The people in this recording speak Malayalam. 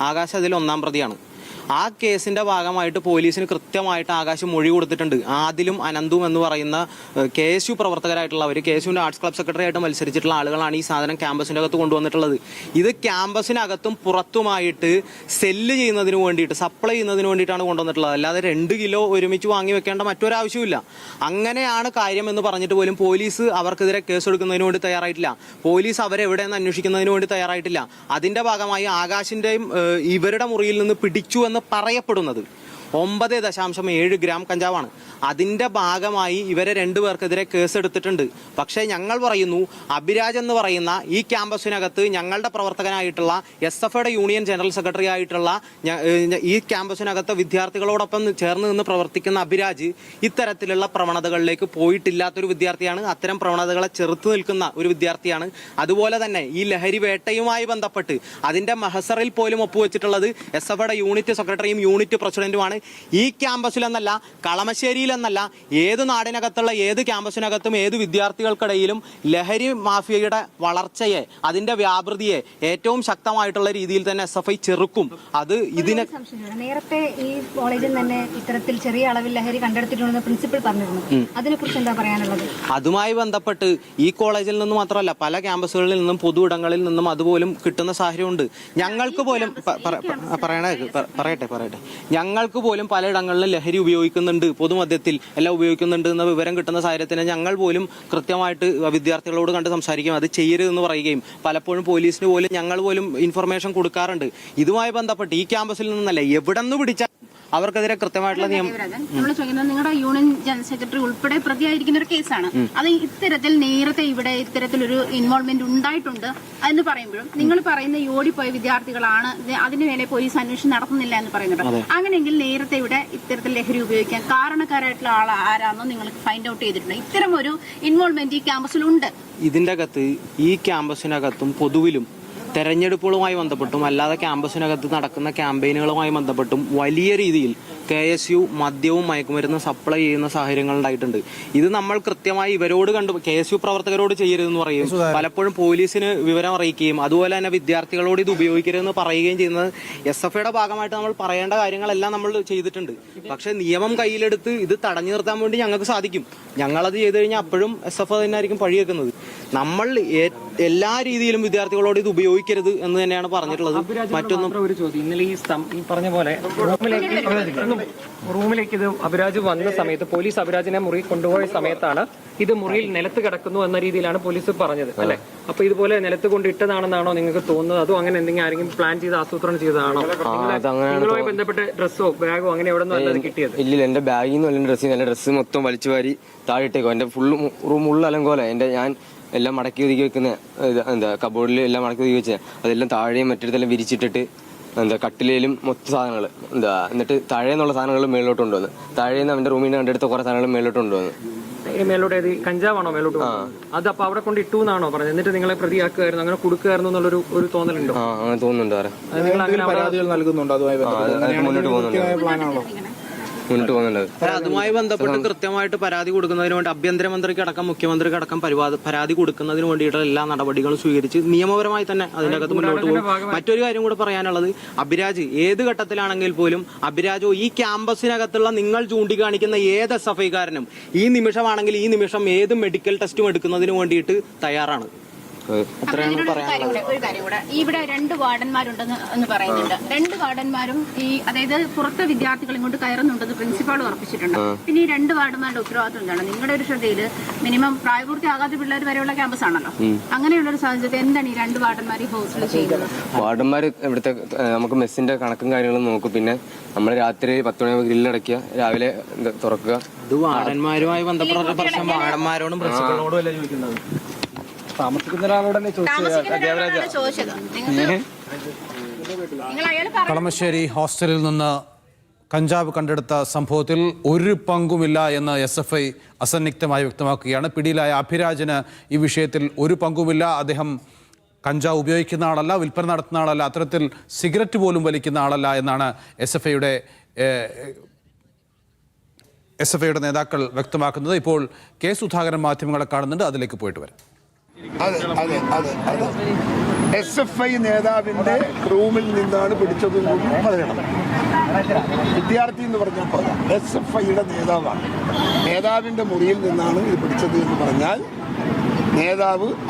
ആകാശ് അതിൽ ഒന്നാം പ്രതിയാണ്. ആ കേസിന്റെ ഭാഗമായിട്ട് പോലീസിന് കൃത്യമായിട്ട് ആകാശം മൊഴി കൊടുത്തിട്ടുണ്ട്. ആദിലും അനന്തും എന്ന് പറയുന്ന കെ എസ് യു പ്രവർത്തകരായിട്ടുള്ളവർ കെ എസ് യുവിന്റെ ആർട്സ് ക്ലബ് സെക്രട്ടറി ആയിട്ട് മത്സരിച്ചിട്ടുള്ള ആളുകളാണ് ഈ സാധനം ക്യാമ്പസിന്റെ അകത്ത് കൊണ്ടുവന്നിട്ടുള്ളത്. ഇത് ക്യാമ്പസിനകത്തും പുറത്തുമായിട്ട് സെല്ല് ചെയ്യുന്നതിന് വേണ്ടിയിട്ട് സപ്ലൈ ചെയ്യുന്നതിന് വേണ്ടിയിട്ടാണ് കൊണ്ടുവന്നിട്ടുള്ളത്. അല്ലാതെ രണ്ട് കിലോ ഒരുമിച്ച് വാങ്ങി വെക്കേണ്ട മറ്റൊരാവശ്യമില്ല അങ്ങനെയാണ് കാര്യം എന്ന് പറഞ്ഞിട്ട് പോലും പോലീസ് അവർക്കെതിരെ കേസെടുക്കുന്നതിന് വേണ്ടി തയ്യാറായിട്ടില്ല. പോലീസ് അവരെ എവിടെയെന്ന് അന്വേഷിക്കുന്നതിന് വേണ്ടി തയ്യാറായിട്ടില്ല. അതിന്റെ ഭാഗമായി ആകാശിന്റെയും ഇവരുടെ മുറിയിൽ നിന്ന് പിടിച്ചു എന്ന് പറയപ്പെടുന്നത്. ഒമ്പത് ദശാംശം ഏഴ് ഗ്രാം കഞ്ചാവാണ്. അതിന്റെ ഭാഗമായി ഇവരെ രണ്ടുപേർക്കെതിരെ കേസ് എടുത്തിട്ടുണ്ട്. പക്ഷേ ഞങ്ങൾ പറയുന്നു അഭിരാജ് എന്ന് പറയുന്ന ഈ ക്യാമ്പസിനകത്ത് ഞങ്ങളുടെ പ്രവർത്തകനായിട്ടുള്ള എസ് എഫ് ഐയുടെ യൂണിയൻ ജനറൽ സെക്രട്ടറി ആയിട്ടുള്ള ഈ ക്യാമ്പസിനകത്ത് വിദ്യാർത്ഥികളോടൊപ്പം ചേർന്ന് നിന്ന് പ്രവർത്തിക്കുന്ന അഭിരാജ് ഇത്തരത്തിലുള്ള പ്രവണതകളിലേക്ക് പോയിട്ടില്ലാത്തൊരു വിദ്യാർത്ഥിയാണ്. അത്തരം പ്രവണതകളെ ചെറുത്തു നിൽക്കുന്ന ഒരു വിദ്യാർത്ഥിയാണ്. അതുപോലെ തന്നെ ഈ ലഹരി വേട്ടയുമായി ബന്ധപ്പെട്ട് അതിന്റെ മഹസറിൽ പോലും ഒപ്പുവെച്ചിട്ടുള്ളത് എസ് എഫ് ഐയുടെ യൂണിറ്റ് സെക്രട്ടറിയും യൂണിറ്റ് പ്രസിഡന്റുമാണ് ഈ ക്യാമ്പസിലെന്നല്ല കളമശ്ശേരിയിലെന്നല്ല ഏത് നാടിനകത്തുള്ള ഏത് ക്യാമ്പസിനകത്തും ഏത് വിദ്യാർത്ഥികൾക്കിടയിലും ലഹരി മാഫിയയുടെ വളർച്ചയെ അതിന്റെ വ്യാപൃതിയെ ഏറ്റവും ശക്തമായിട്ടുള്ള രീതിയിൽ തന്നെ എസ് എഫ് ഐ ചെറുക്കും. അത് ഇതിന് നേരത്തെ ഈ കോളേജിൽ തന്നെ ഇത്തരത്തിൽ ചെറിയ അളവിൽ ലഹരി കണ്ടെടുത്തിട്ടുണ്ടെന്ന് പ്രിൻസിപ്പൽ പറഞ്ഞിരുന്നു. അതിനെക്കുറിച്ച് എന്താ പറയാനുള്ളത്? അതുമായി ബന്ധപ്പെട്ട് ഈ കോളേജിൽ നിന്ന് മാത്രമല്ല പല ക്യാമ്പസുകളിൽ നിന്നും പൊതു ഇടങ്ങളിൽ നിന്നും അതുപോലും കിട്ടുന്ന സാഹചര്യമുണ്ട്. ഞങ്ങൾക്ക് പോലും പറയണേ പറയട്ടെ പറയട്ടെ. ഞങ്ങൾക്ക് പോലും പലയിടങ്ങളിലും ലഹരി ഉപയോഗിക്കുന്നുണ്ട് പൊതുമധ്യത്തിൽ എല്ലാം ഉപയോഗിക്കുന്നുണ്ട് എന്ന വിവരം കിട്ടുന്ന സാഹചര്യത്തിന് ഞങ്ങൾ പോലും കൃത്യമായിട്ട് വിദ്യാർത്ഥികളോട് കണ്ട് സംസാരിക്കും അത് ചെയ്യരുതെന്ന് പറയുകയും പലപ്പോഴും പോലീസിന് പോലും ഞങ്ങൾ പോലും ഇൻഫർമേഷൻ കൊടുക്കാറുണ്ട്. ഇതുമായി ബന്ധപ്പെട്ട് ഈ ക്യാമ്പസിൽ നിന്നല്ല എവിടെ നിന്ന് പിടിച്ചാൽ അവർക്കെതിരെ കൃത്യമായിട്ടുള്ള നിയമം നമ്മൾ ചോദിക്കുന്നത് നിങ്ങളുടെ യൂണിയൻ ജനറൽ സെക്രട്ടറി ഉൾപ്പെടെ പ്രതിയായിരിക്കുന്ന ഒരു കേസാണ്. അത് ഇത്തരത്തിൽ നേരത്തെ ഇവിടെ ഇത്തരത്തിലൊരു ഇൻവോൾവ്മെന്റ് ഉണ്ടായിട്ടുണ്ട് എന്ന് പറയുമ്പോഴും നിങ്ങൾ പറയുന്ന ഓടി പോയ വിദ്യാർത്ഥികളാണ് ഇത് അതിന് മേലെ പോലീസ് അന്വേഷണം നടത്തുന്നില്ല എന്ന് പറയുന്നത് അങ്ങനെയെങ്കിൽ നേരത്തെ ഇവിടെ ഇത്തരത്തിൽ ലഹരി ഉപയോഗിക്കാൻ കാരണക്കാരായിട്ടുള്ള ആൾ ആരാണെന്ന് നിങ്ങൾ ഫൈൻഡ് ഔട്ട് ചെയ്തിട്ടുണ്ട്. ഇത്തരം ഒരു ഇൻവോൾവ്മെന്റ് ഈ ക്യാമ്പസിലുണ്ട് ഇതിന്റെ അകത്ത് ഈ ക്യാമ്പസിനകത്തും പൊതുവിലും തെരഞ്ഞെടുപ്പുകളുമായി ബന്ധപ്പെട്ടും അല്ലാതെ ക്യാമ്പസിനകത്ത് നടക്കുന്ന ക്യാമ്പയിനുകളുമായി ബന്ധപ്പെട്ടും വലിയ രീതിയിൽ കെ എസ് യു മദ്യവും മയക്കുമരുന്ന് സപ്ലൈ ചെയ്യുന്ന സാഹചര്യങ്ങൾ ഉണ്ടായിട്ടുണ്ട്. ഇത് നമ്മൾ കൃത്യമായി ഇവരോട് കണ്ടു കെ എസ് യു പ്രവർത്തകരോട് ചെയ്യരുതെന്ന് പറയും. പലപ്പോഴും പോലീസിന് വിവരം അറിയിക്കുകയും അതുപോലെ തന്നെ വിദ്യാർത്ഥികളോട് ഇത് ഉപയോഗിക്കരുതെന്ന് പറയുകയും ചെയ്യുന്നത് എസ് എഫ് ഐയുടെ ഭാഗമായിട്ട് നമ്മൾ പറയേണ്ട കാര്യങ്ങളെല്ലാം നമ്മൾ ചെയ്തിട്ടുണ്ട്. പക്ഷെ നിയമം കയ്യിലെടുത്ത് ഇത് തടഞ്ഞു നിർത്താൻ വേണ്ടി ഞങ്ങൾക്ക് സാധിക്കും. ഞങ്ങളത് ചെയ്തു കഴിഞ്ഞാൽ അപ്പോഴും എസ് എഫ് ഐ തന്നെയായിരിക്കും പഴി വെക്കുന്നത് നമ്മൾ എല്ലാ രീതിയിലും വിദ്യാർത്ഥികളോട് ഇത് ഉപയോഗിക്കരുത് എന്ന് തന്നെയാണ് പറഞ്ഞിട്ടുള്ളത്. മറ്റൊന്നും ഒരു ചോദ്യം. ഇന്നലെ ഈ ഈ പറഞ്ഞ പോലെ റൂമിലേക്ക് റൂമിലേക്ക് ഇത് അഭിരാജ് വന്ന സമയത്ത് പോലീസ് അഭിരാജിനെ മുറി കൊണ്ടുപോയ സമയത്താണ് ഇത് മുറിയിൽ നിലത്ത് കിടക്കുന്നു എന്ന രീതിയിലാണ് പോലീസ് പറഞ്ഞത് അല്ലെ? അപ്പൊ ഇതുപോലെ നിലത്ത് കൊണ്ട് ഇട്ടതാണെന്നാണോ നിങ്ങൾക്ക് തോന്നുന്നത്? അതോ അങ്ങനെ എന്തെങ്കിലും ആരെങ്കിലും പ്ലാൻ ചെയ്ത് ആസൂത്രണം ചെയ്തതാണോ? നിങ്ങളെ- നിങ്ങളുമായി ബന്ധപ്പെട്ട ഡ്രസ്സോ ബാഗോ അങ്ങനെ എവിടെ നിന്നും കിട്ടിയത്. ഇല്ല എന്റെ ബാഗിൽ നിന്ന് എന്റെ ഡ്രസ്സ് എന്റെ ഡ്രസ്സ് മൊത്തം വലിച്ചു വാരി താഴെ ഇട്ടേക്കോ എന്റെ ഫുള്ള് റൂം ഉള്ള അലങ്കോല എന്റെ ഞാൻ എല്ലാം മടക്കി ഒതുക്കി വെക്കുന്ന എന്താ കബോർഡിൽ എല്ലാം മടക്കി ഒതുക്കി വെച്ച അതെല്ലാം താഴെയും മറ്റിടത്തെല്ലാം വിരിച്ചിട്ടിട്ട് എന്താ കട്ടിലേലും മൊത്ത സാധനങ്ങൾ എന്താ എന്നിട്ട് താഴെ നിന്നുള്ള സാധനങ്ങൾ മേളിലോട്ട് കൊണ്ടുവന്ന്. താഴെ നിന്ന് അവന്റെ റൂമിൽ നിന്ന് കണ്ടെടുത്ത കുറെ സാധനങ്ങൾ മേളിലോട്ട് കൊണ്ടുവന്ന്. മേലോട്ട് ഏത് കഞ്ചാവാണോ മേലോട്ട്? അത് അപ്പൊ അവിടെ കൊണ്ട് ഇട്ടു എന്നാണോ പറഞ്ഞത്? എന്നിട്ട് നിങ്ങളെ പ്രതിയാക്കുമായിരുന്നു അങ്ങനെ കൊടുക്കുമായിരുന്നു എന്നുള്ളൊരു ഒരു തോന്നലുണ്ടോ? തോന്നുന്നുണ്ട് നിങ്ങൾ അങ്ങനെ പരാതികൾ നൽകുന്നുണ്ടോ? അതുമായി മുന്നോട്ട് പോകുന്നുണ്ട് മുന്നോട്ട് പോകുന്നുണ്ട്. അതുമായി ബന്ധപ്പെട്ട് കൃത്യമായിട്ട് പരാതി കൊടുക്കുന്നതിന് വേണ്ടി ആഭ്യന്തരമന്ത്രിക്ക് അടക്കം മുഖ്യമന്ത്രിക്ക് അടക്കം പരാതി കൊടുക്കുന്നതിന് വേണ്ടിയിട്ടുള്ള എല്ലാ നടപടികളും സ്വീകരിച്ച് നിയമപരമായി തന്നെ അതിനകത്ത് മുന്നോട്ട് പോകും. മറ്റൊരു കാര്യം കൂടെ പറയാനുള്ളത് അഭിരാജ് ഏത് ഘട്ടത്തിലാണെങ്കിൽ പോലും അഭിരാജോ ഈ ക്യാമ്പസിനകത്തുള്ള നിങ്ങൾ ചൂണ്ടിക്കാണിക്കുന്ന ഏത് എസ് എഫ് ഐക്കാരനും ഈ നിമിഷമാണെങ്കിൽ ഈ നിമിഷം ഏത് മെഡിക്കൽ ടെസ്റ്റും എടുക്കുന്നതിന് വേണ്ടിയിട്ട് തയ്യാറാണ്. അപ്പൊ ഇതിനോട് ഒരു ഒരു കാര്യം കൂടെ. ഈ ഇവിടെ രണ്ട് വാർഡന്മാരുണ്ടെന്ന് എന്ന് പറയുന്നുണ്ട്. രണ്ട് വാർഡന്മാരും ഈ അതായത് പുറത്തെ വിദ്യാർത്ഥികൾ ഇങ്ങോട്ട് കയറുന്നുണ്ടെന്ന് പ്രിൻസിപ്പാൾ ഉറപ്പിച്ചിട്ടുണ്ട്. പിന്നെ ഈ രണ്ട് വാർഡന്മാരുടെ ഉത്തരവാദിത്വം എന്താണ്? നിങ്ങളുടെ ഒരു ശ്രദ്ധയിൽ മിനിമം പ്രായപൂർത്തിയാകാത്ത പിള്ളേർ വരെയുള്ള ക്യാമ്പസ് ആണല്ലോ. അങ്ങനെയുള്ള ഒരു സാഹചര്യത്തിൽ എന്താണ് ഈ രണ്ട് വാർഡന്മാർ ഈ ഹോസ്റ്റലിൽ ചെയ്യുന്നത്? വാർഡന്മാർ ഇവിടുത്തെ നമുക്ക് മെസ്സിന്റെ കണക്കും കാര്യങ്ങളും നോക്കും. പിന്നെ നമ്മൾ രാത്രി പത്ത് മണി ഗ്രില്ലടക്കുക രാവിലെ തുറക്കുക. ഇത് വാർഡന്മാരുമായി ബന്ധപ്പെട്ട പ്രശ്നം വാർഡന്മാരോടും പ്രിൻസിപ്പളിനോടും അല്ല ചോദിക്കുന്നത്? താമസിക്കുന്ന ഒരാളോടല്ലേ ചോദിച്ചത്? കളമശ്ശേരി ഹോസ്റ്റലിൽ നിന്ന് കഞ്ചാവ് കണ്ടെടുത്ത സംഭവത്തിൽ ഒരു പങ്കുമില്ല എന്ന് എസ് എഫ് ഐ അസന്നിഗ്ധമായി വ്യക്തമാക്കുകയാണ്. പിടിയിലായ അഭിരാജന് ഈ വിഷയത്തിൽ ഒരു പങ്കുമില്ല. അദ്ദേഹം കഞ്ചാവ് ഉപയോഗിക്കുന്ന ആളല്ല വിൽപ്പന നടത്തുന്ന ആളല്ല അത്തരത്തിൽ സിഗരറ്റ് പോലും വലിക്കുന്ന ആളല്ല എന്നാണ് എസ് എഫ് ഐയുടെ എസ് എഫ് ഐയുടെ നേതാക്കൾ വ്യക്തമാക്കുന്നത്. ഇപ്പോൾ കെ സുധാകരൻ മാധ്യമങ്ങളെ കാണുന്നുണ്ട്. അതിലേക്ക് പോയിട്ട് വരാം. അതെ അതെ അതെ എസ് എഫ് ഐ നേതാവിന്റെ റൂമിൽ നിന്നാണ് പിടിച്ചതും പറയണം. വിദ്യാർത്ഥി എന്ന് പറഞ്ഞാൽ പോരാ. എസ് എഫ് ഐയുടെ നേതാവാണ്. നേതാവിന്റെ മുറിയിൽ നിന്നാണ് ഇത് പിടിച്ചത് എന്ന് പറഞ്ഞാൽ നേതാവ്